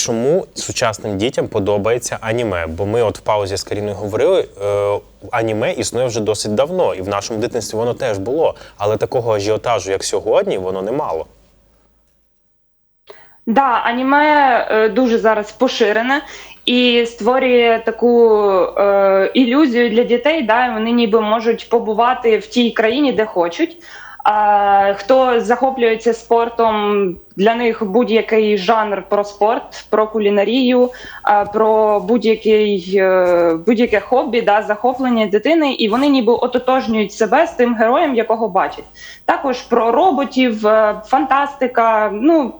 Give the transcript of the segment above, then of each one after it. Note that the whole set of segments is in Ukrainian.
чому сучасним дітям подобається аніме? Бо ми от в паузі з Каріною говорили, е, аніме існує вже досить давно, і в нашому дитинстві воно теж було. Але такого ажіотажу, як сьогодні, воно не мало. Да, аніме е, дуже зараз поширене і створює таку е, ілюзію для дітей. Да, вони ніби можуть побувати в тій країні, де хочуть. Хто захоплюється спортом, для них будь-який жанр про спорт, про кулінарію, про будь-який е, будь-яке хобі, да, захоплення дитини, і вони ніби ототожнюють себе з тим героєм, якого бачать. Також про роботів, е, фантастика. Ну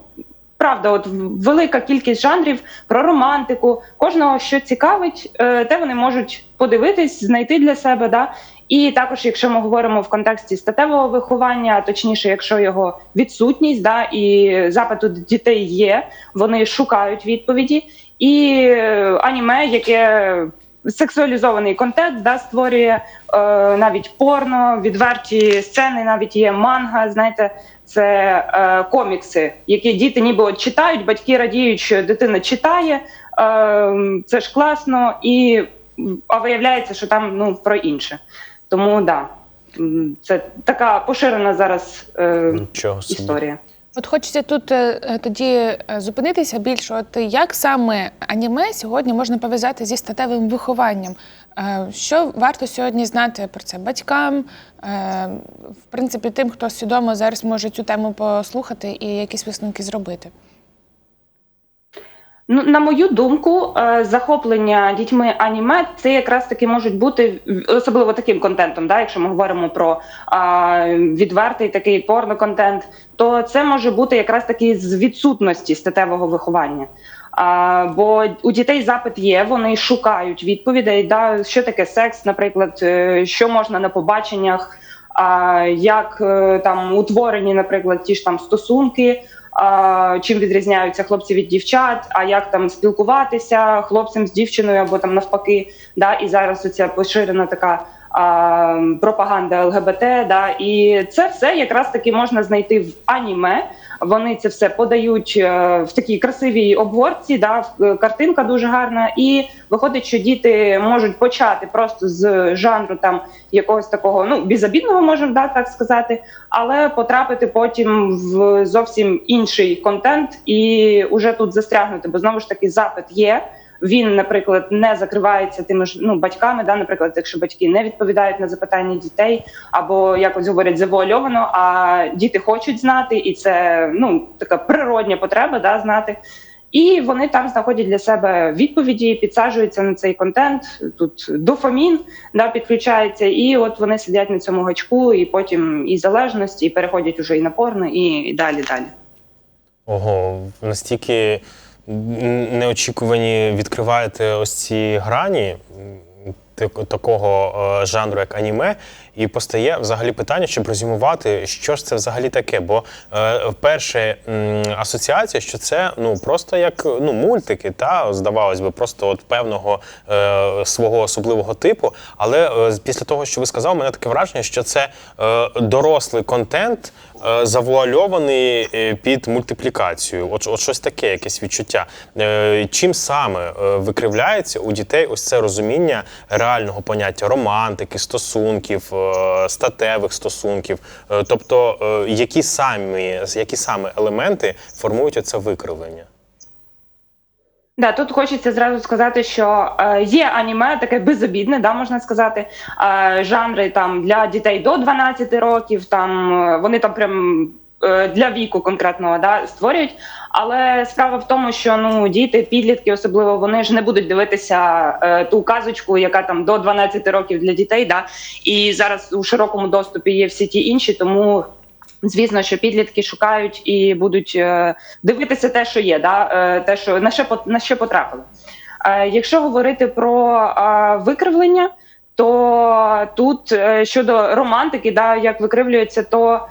правда, от велика кількість жанрів про романтику. Кожного що цікавить, е, те вони можуть подивитись, знайти для себе. Да? І також, якщо ми говоримо в контексті статевого виховання, точніше, якщо його відсутність, да, і запит у дітей є, вони шукають відповіді. І е, аніме, яке сексуалізований контент, да, створює е, навіть порно, відверті сцени, навіть є манга. Знаєте, це е, комікси, які діти ніби от читають, батьки радіють, що дитина читає. Е, це ж класно, і а виявляється, що там ну про інше. Тому да, це така поширена зараз е, історія. От хочеться тут е, е, тоді е, зупинитися більше. От як саме аніме сьогодні можна пов'язати зі статевим вихованням? Е, Що варто сьогодні знати про це батькам? Е, В принципі, тим, хто свідомо зараз може цю тему послухати і якісь висновки зробити. Ну, на мою думку, е, захоплення дітьми аніме це якраз таки можуть бути особливо таким контентом. Да, якщо ми говоримо про а, відвертий такий порноконтент, то це може бути якраз таки з відсутності статевого виховання. А, бо у дітей запит є, вони шукають відповідей. Да, що таке секс, наприклад, е, що можна на побаченнях, а, як е, там утворені, наприклад, ті ж там стосунки чим відрізняються хлопці від дівчат, а як там спілкуватися хлопцем з дівчиною або там навпаки. Да, І зараз оця поширена така а, пропаганда ЛГБТ. Да, І це все якраз таки можна знайти в аніме. Вони це все подають е, в такій красивій обгорці, да, картинка дуже гарна, і виходить, що діти можуть почати просто з жанру там якогось такого, ну бізобідного, можемо да, так сказати, але потрапити потім в зовсім інший контент і уже тут застрягнути, бо знову ж таки запит є. Він, наприклад, не закривається тими ж ну батьками. Да, наприклад, якщо батьки не відповідають на запитання дітей, або якось говорять завуальовано, а діти хочуть знати, і це ну така природня потреба, да, знати. І вони там знаходять для себе відповіді, підсаджуються на цей контент. Тут дофамін да, підключається, і от вони сидять на цьому гачку, і потім і залежності, і переходять уже і на порно, і, далі далі. Ого, настільки неочікувані відкриваєте ось ці грані такого е, жанру, як аніме, і постає взагалі питання, щоб резюмувати, що ж це взагалі таке. Бо е, перше асоціація, що це ну просто як ну мультики, та здавалось би, просто от певного е, свого особливого типу. Але е, після того, що ви сказали, мене таке враження, що це дорослий контент, завуальований під мультиплікацію. От, от щось таке, якесь відчуття. Чим саме викривляється у дітей ось це розуміння реального поняття романтики, стосунків, е, статевих стосунків? Е, тобто, е, які самі, які саме елементи формують оце викривлення? Да, тут хочеться зразу сказати, що е, є аніме, таке безобідне, да, можна сказати, е, жанри там для дітей до 12 років, там вони там прям для віку конкретного да, створюють. Але справа в тому, що ну діти, підлітки, особливо вони ж не будуть дивитися е, ту казочку, яка там до 12 років для дітей. Да, і зараз у широкому доступі є всі ті інші, тому. Звісно, що підлітки шукають і будуть е, дивитися те, що є, да? е, те, що на що на що потрапили. Е, якщо говорити про е, викривлення, то тут е, щодо романтики, да, як викривлюється, то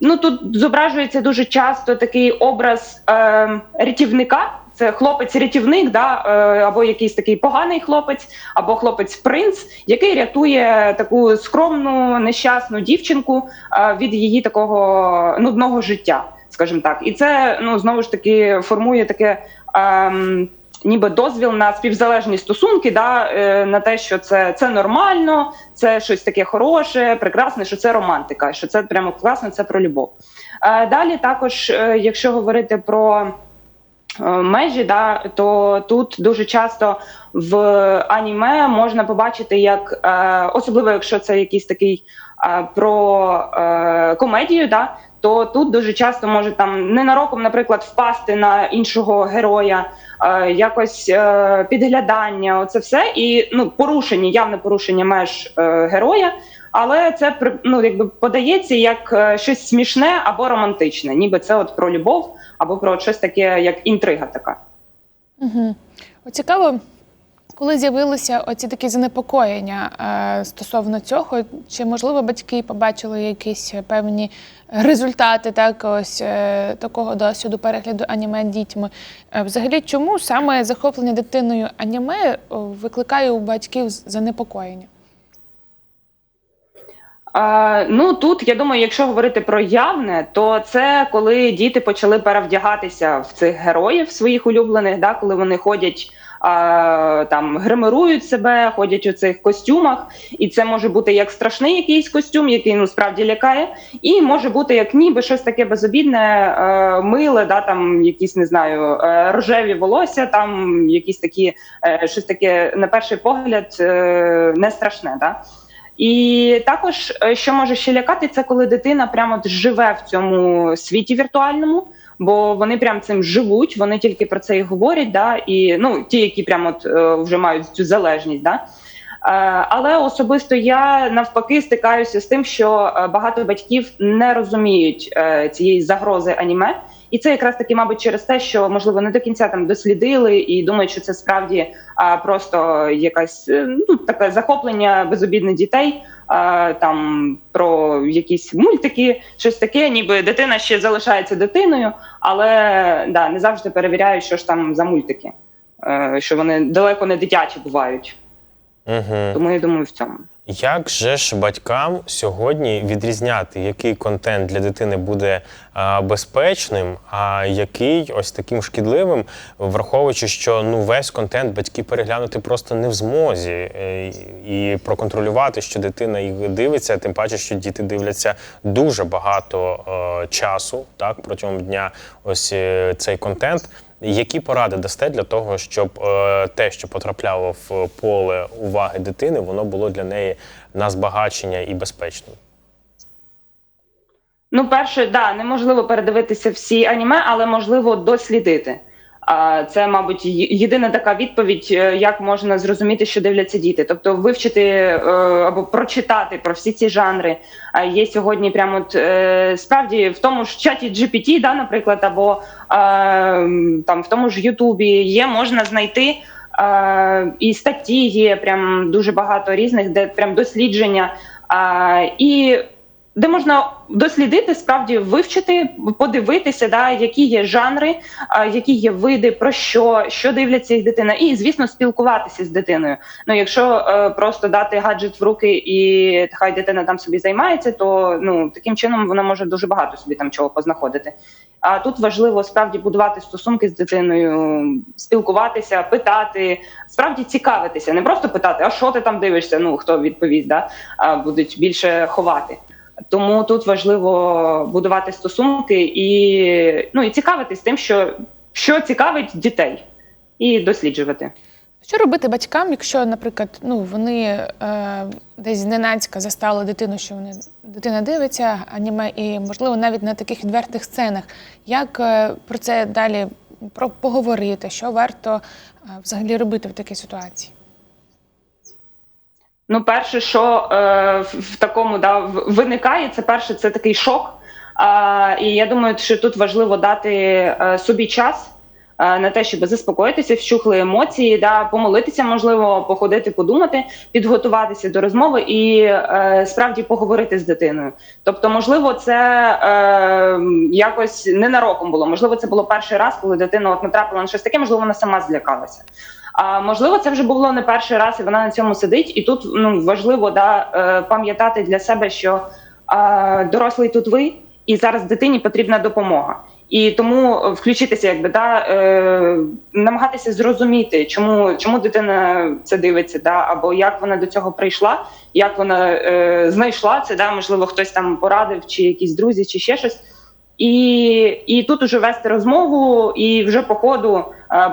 ну тут зображується дуже часто такий образ е, рятівника. Це хлопець-рятівник, да, е, або якийсь такий поганий хлопець, або хлопець-принц, який рятує таку скромну, нещасну дівчинку е, від її такого нудного життя. скажімо так. І це ну знову ж таки формує таке. Ем, Ніби дозвіл на співзалежні стосунки, да, е, на те, що це, це нормально, це щось таке хороше, прекрасне, що це романтика, що це прямо класно, це про любов. Е, Далі також, е, якщо говорити про межі, да, то тут дуже часто в аніме можна побачити, як е, особливо якщо це якийсь такий е, про е, комедію, да, то тут дуже часто може там ненароком, наприклад, впасти на іншого героя, е, якось е, підглядання, оце все, і ну порушення, явне порушення меж е, героя. Але це ну, якби подається як е, щось смішне або романтичне, ніби це от про любов або про щось таке, як інтрига така. Угу. От цікаво, коли з'явилися оці такі занепокоєння е, стосовно цього, чи можливо батьки побачили якісь певні результати так, ось е, такого досвіду перегляду аніме дітьми? Е, взагалі, чому саме захоплення дитиною аніме викликає у батьків занепокоєння? Ну тут я думаю, якщо говорити про явне, то це коли діти почали перевдягатися в цих героїв своїх улюблених, да, коли вони ходять. Там гримирують себе, ходять у цих костюмах, і це може бути як страшний якийсь костюм, який ну справді лякає, і може бути як ніби щось таке безобідне, е, миле, да там якісь не знаю, е, рожеві волосся, там якісь такі е, щось таке на перший погляд не страшне. Да? І також, е, що може ще лякати, це коли дитина прямо живе в цьому світі віртуальному, бо вони прям цим живуть, вони тільки про це і говорять. Да? І ну, ті, які прямо от, е, вже мають цю залежність. Да? Е, Але особисто я навпаки стикаюся з тим, що багато батьків не розуміють цієї загрози аніме. І це якраз таки, мабуть, через те, що можливо не до кінця там дослідили і думають, що це справді а, просто якась е, ну таке захоплення безобідних дітей. А, там про якісь мультики, щось таке, ніби дитина ще залишається дитиною, але да, не завжди перевіряю, що ж там за мультики, е, що вони далеко не дитячі бувають. Угу. Тому я думаю, в цьому. Як же ж батькам сьогодні відрізняти, який контент для дитини буде а, безпечним, а який ось таким шкідливим, враховуючи, що ну весь контент батьки переглянути просто не в змозі е, і проконтролювати, що дитина їх дивиться, тим паче, що діти дивляться дуже багато е, часу, так протягом дня. Ось е, цей контент. Які поради дасте для того, щоб е, те, що потрапляло в поле уваги дитини, воно було для неї на збагачення і безпечним? Ну, перше, да, неможливо передивитися всі аніме, але можливо дослідити. Це, мабуть, єдина така відповідь, е, як можна зрозуміти, що дивляться діти. Тобто вивчити е, або прочитати про всі ці жанри. Є сьогодні прямо от, е, справді в тому ж чаті GPT, да, наприклад, або там в тому ж Ютубі є, можна знайти. І статті є прям дуже багато різних, де прям дослідження. І де можна дослідити, справді вивчити, подивитися, да, які є жанри, які є види, про що, що дивляться їх дитина, і звісно, спілкуватися з дитиною. Ну, якщо е, просто дати гаджет в руки і хай дитина там собі займається, то ну таким чином вона може дуже багато собі там чого познаходити. А тут важливо справді будувати стосунки з дитиною, спілкуватися, питати, справді цікавитися, не просто питати, а що ти там дивишся? Ну хто відповість, да? а будуть більше ховати. Тому тут важливо будувати стосунки і ну і цікавитись тим, що, що цікавить дітей, і досліджувати. Що робити батькам, якщо, наприклад, ну вони е, десь зненацька застали дитину, що вони дитина дивиться аніме, і можливо навіть на таких відвертих сценах. Як е, про це далі про поговорити? Що варто е, взагалі робити в такій ситуації? Ну, перше, що е, в, такому да, виникає, це перше, це такий шок. А, і я думаю, що тут важливо дати е, собі час е, на те, щоб заспокоїтися, вщухли емоції, да, помолитися, можливо, походити, подумати, підготуватися до розмови і е, справді поговорити з дитиною. Тобто, можливо, це е, якось ненароком було. Можливо, це було перший раз, коли дитина от натрапила на щось таке, можливо, вона сама злякалася. А можливо, це вже було не перший раз, і вона на цьому сидить. І тут ну важливо да, е, пам'ятати для себе, що е, дорослий тут ви, і зараз дитині потрібна допомога. І тому включитися, якби да е, намагатися зрозуміти, чому чому дитина це дивиться, да або як вона до цього прийшла, як вона е, знайшла це, да можливо, хтось там порадив, чи якісь друзі, чи ще щось. І, і тут уже вести розмову, і вже по ходу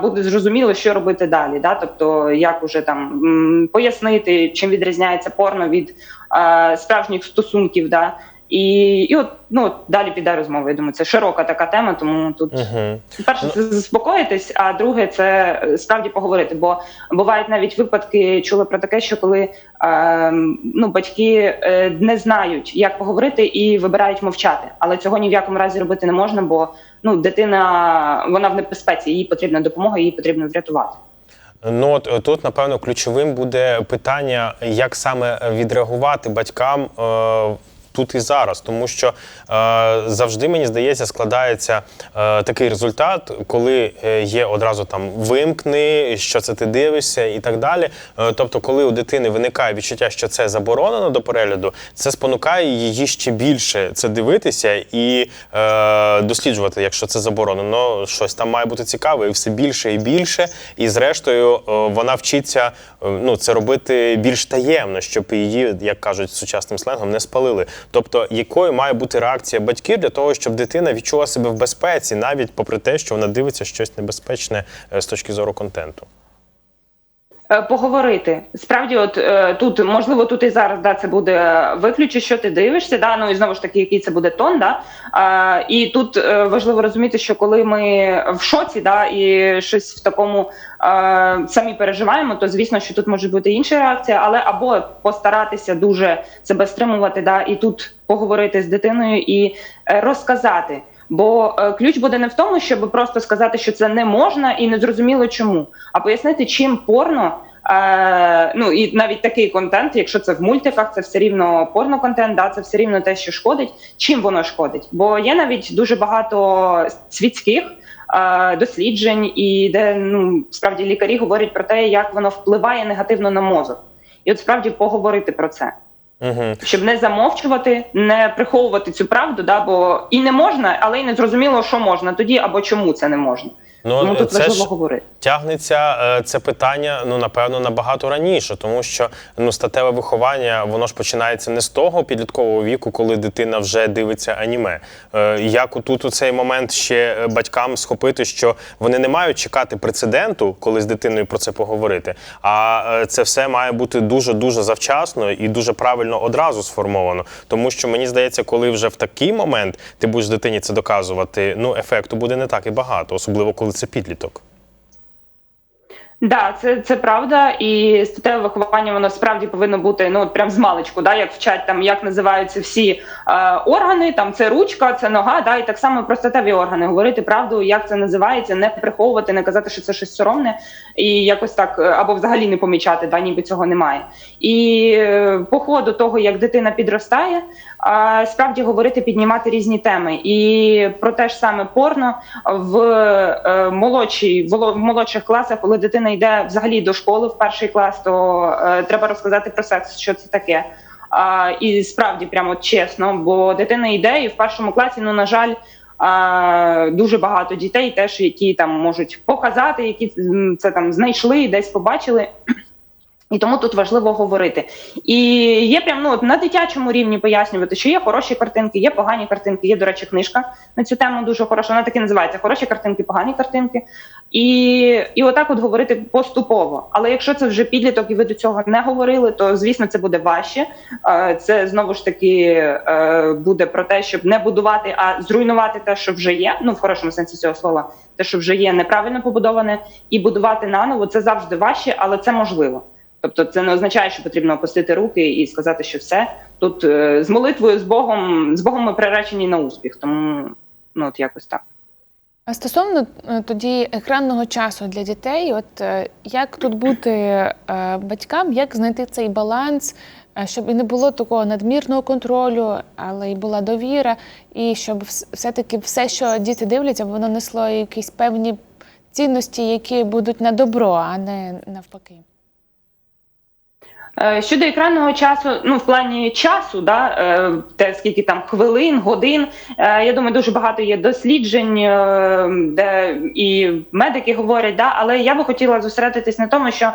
буде зрозуміло, що робити далі. Да? Тобто, як уже там пояснити, чим відрізняється порно від е, справжніх стосунків. Да? І, і от ну далі піде розмова. Я думаю, це широка така тема, тому тут Угу. перше це заспокоїтись, а друге це е, справді поговорити. Бо бувають навіть випадки, чули про таке, що коли е, ну батьки е, не знають, як поговорити, і вибирають мовчати. Але цього ні в якому разі робити не можна, бо ну дитина вона в небезпеці, їй потрібна допомога, її потрібно врятувати. Ну от е, тут, напевно, ключовим буде питання, як саме відреагувати батькам. Тут і зараз, тому що е, завжди мені здається, складається е, такий результат, коли е, є одразу там вимкни, що це ти дивишся, і так далі. Е, тобто, коли у дитини виникає відчуття, що це заборонено до перегляду, це спонукає її ще більше це дивитися і е, досліджувати, якщо це заборонено. Щось там має бути цікаве, і все більше і більше. І зрештою, е, вона вчиться е, ну, це робити більш таємно, щоб її, як кажуть сучасним сленгом, не спалили. Тобто, якою має бути реакція батьків для того, щоб дитина відчула себе в безпеці, навіть попри те, що вона дивиться щось небезпечне е, з точки зору контенту. Е, Поговорити справді, от е, тут можливо тут і зараз да це буде виключи, що ти дивишся, да ну і знову ж таки, який це буде тон, да а, і тут е, важливо розуміти, що коли ми в шоці, да і щось в такому е, самі переживаємо, то звісно, що тут може бути інша реакція, але або постаратися дуже себе стримувати, да і тут поговорити з дитиною і е, розказати. Бо е, ключ буде не в тому, щоб просто сказати, що це не можна, і не зрозуміло чому, а пояснити, чим порно. Е, ну і навіть такий контент, якщо це в мультиках, це все рівно порно-контент, да, це все рівно те, що шкодить. Чим воно шкодить? Бо є навіть дуже багато світських е, досліджень, і де ну справді лікарі говорять про те, як воно впливає негативно на мозок, і от справді поговорити про це Угу. щоб не замовчувати, не приховувати цю правду, да, бо і не можна, але й не зрозуміло, що можна тоді або чому це не можна. Тому Ну, тут це важливо ж говорити. тягнеться е, це питання, ну напевно, набагато раніше, тому що ну статеве виховання воно ж починається не з того підліткового віку, коли дитина вже дивиться аніме. Е, Як тут у цей момент ще е, батькам схопити, що вони не мають чекати прецеденту, коли з дитиною про це поговорити. А це все має бути дуже дуже завчасно і дуже правильно одразу сформовано. Тому що мені здається, коли вже в такий момент ти будеш дитині це доказувати, ну ефекту буде не так і багато, особливо коли це підліток. Да, це, це правда, і статеве виховання воно справді повинно бути ну прям з маличку, да, як вчать там, як називаються всі е, органи, там це ручка, це нога, да, і так само про статеві органи говорити правду, як це називається, не приховувати, не казати, що це щось соромне, і якось так е, або взагалі не помічати, да, ніби цього немає. І е, по ходу того, як дитина підростає, е, справді говорити, піднімати різні теми. І про те ж саме порно в е, молодшій в молодших класах, коли дитина йде взагалі до школи в перший клас, то е, треба розказати про секс, що це таке. А, і справді прямо чесно, бо дитина йде, і в першому класі, ну на жаль. А, дуже багато дітей, теж які там можуть показати, які це там знайшли, десь побачили. І тому тут важливо говорити. І є прям ну на дитячому рівні пояснювати, що є хороші картинки, є погані картинки. Є, до речі, книжка на цю тему дуже хороша. Вона так і називається Хороші картинки, погані картинки. І, і отак от говорити поступово. Але якщо це вже підліток, і ви до цього не говорили, то звісно це буде важче. Це знову ж таки е, буде про те, щоб не будувати, а зруйнувати те, що вже є. Ну в хорошому сенсі цього слова, те, що вже є неправильно побудоване, і будувати наново. Це завжди важче, але це можливо. Тобто, це не означає, що потрібно опустити руки і сказати, що все тут е, з молитвою з Богом, з Богом ми приречені на успіх. Тому ну от якось так. А стосовно е, тоді екранного часу для дітей, от е, як тут бути батькам, як знайти цей баланс, щоб і не було такого надмірного контролю, але й була довіра, і щоб все-таки все, що діти дивляться, воно несло якісь певні цінності, які будуть на добро, а не навпаки. Е, Щодо екранного часу, ну в плані часу, да, е, те скільки там хвилин, годин. е, Я думаю, дуже багато є досліджень, де і медики говорять, да, але я би хотіла зосередитись на тому, що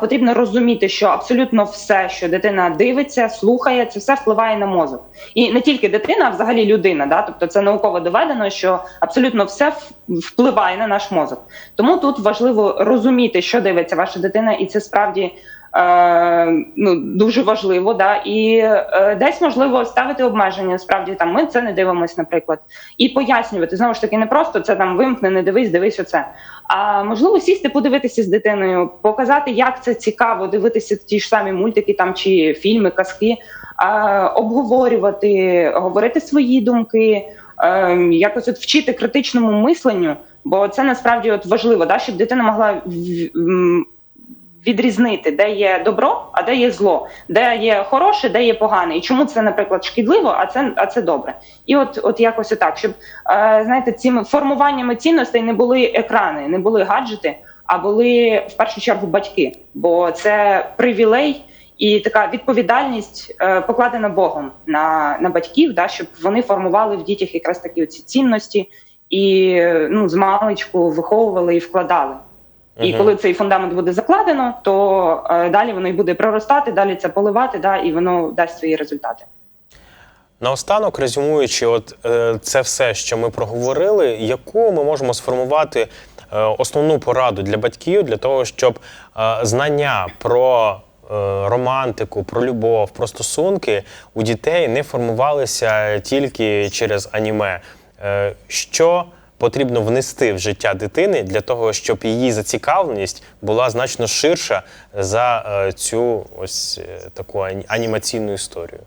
потрібно розуміти, що абсолютно все, що дитина дивиться, слухає, це все впливає на мозок. І не тільки дитина, а взагалі людина. Да? Тобто це науково доведено, що абсолютно все впливає на наш мозок. Тому тут важливо розуміти, що дивиться ваша дитина, і це справді. Е, ну дуже важливо, да і е, десь можливо ставити обмеження. Справді там ми це не дивимось, наприклад, і пояснювати знову ж таки не просто це там вимкни, не дивись, дивись оце. А можливо, сісти, подивитися з дитиною, показати, як це цікаво, дивитися ті ж самі мультики там чи фільми, казки, а, обговорювати, говорити свої думки, е, якось от вчити критичному мисленню, бо це насправді от важливо, да, щоб дитина могла в- відрізнити, де є добро, а де є зло, де є хороше, де є погане, і чому це, наприклад, шкідливо, а це а це добре. І от, от якось отак, щоб е, знаєте, цими формуваннями цінностей не були екрани, не були гаджети, а були в першу чергу батьки, бо це привілей. І така відповідальність е, покладена Богом на, на батьків, да, щоб вони формували в дітях якраз такі ці цінності і ну, з маличку виховували і вкладали. І коли цей фундамент буде закладено, то е, далі воно й буде проростати, далі це поливати, да, і воно дасть свої результати. Наостанок, резюмуючи, от е, це все, що ми проговорили, яку ми можемо сформувати е, основну пораду для батьків для того, щоб е, знання про е, романтику, про любов, про стосунки у дітей не формувалися тільки через аніме. Е, що потрібно внести в життя дитини для того, щоб її зацікавленість була значно ширша за е, цю ось е, таку ані- анімаційну історію?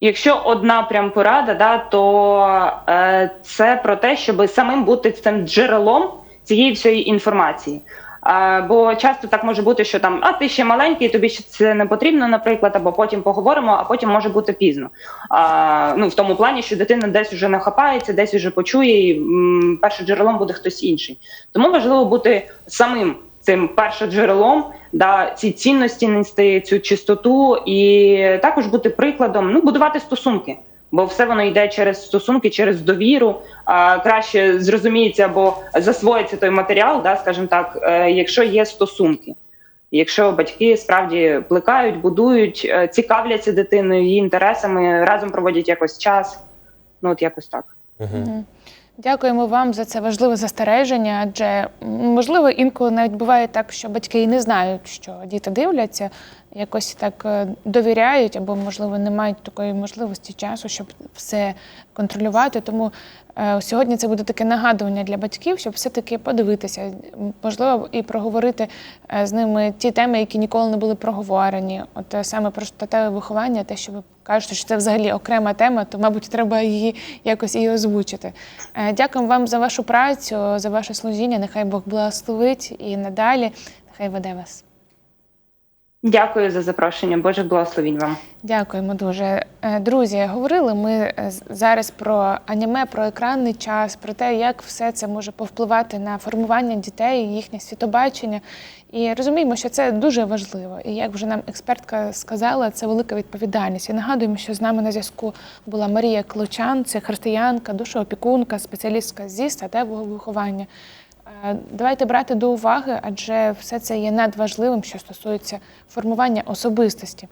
Якщо одна прям порада, да, то е, це про те, щоб самим бути цим джерелом цієї всієї інформації. Бо часто так може бути, що там а ти ще маленький, тобі ще це не потрібно, наприклад, або потім поговоримо, а потім може бути пізно. А, ну в тому плані, що дитина десь вже нахапається, десь вже почує, і першим джерелом буде хтось інший. Тому важливо бути самим цим першоджерелом, да, ці цінності нести, цю чистоту, і також бути прикладом, ну будувати стосунки. Бо все воно йде через стосунки, через довіру. А, краще зрозуміється або засвоїться той матеріал, да, скажімо так, е, якщо є стосунки. Якщо батьки справді плекають, будують, е, цікавляться дитиною, її інтересами, разом проводять якось час. Ну от якось так. Угу. Дякуємо вам за це важливе застереження, адже можливо інколи навіть буває так, що батьки і не знають, що діти дивляться, якось так е, довіряють, або можливо не мають такої можливості часу, щоб все контролювати. Тому е, сьогодні це буде таке нагадування для батьків, щоб все-таки подивитися, можливо, і проговорити е, з ними ті теми, які ніколи не були проговорені. От саме про статеве виховання, те, що ви кажете, що це взагалі окрема тема, то, мабуть, треба її якось і озвучити. Дякуємо вам за вашу працю, за ваше служіння. Нехай Бог благословить і надалі. Нехай веде вас. Дякую за запрошення. Боже благословінь вам. Дякуємо дуже. Е, Друзі, говорили ми е, зараз про аніме, про екранний час, про те, як все це може повпливати на формування дітей, їхнє світобачення. І розуміємо, що це дуже важливо. І як вже нам експертка сказала, це велика відповідальність. І нагадуємо, що з нами на зв'язку була Марія Клочан, це християнка, душоопікунка, спеціалістка зі статевого виховання. Е, Давайте брати до уваги, адже все це є надважливим, що стосується формування особистості.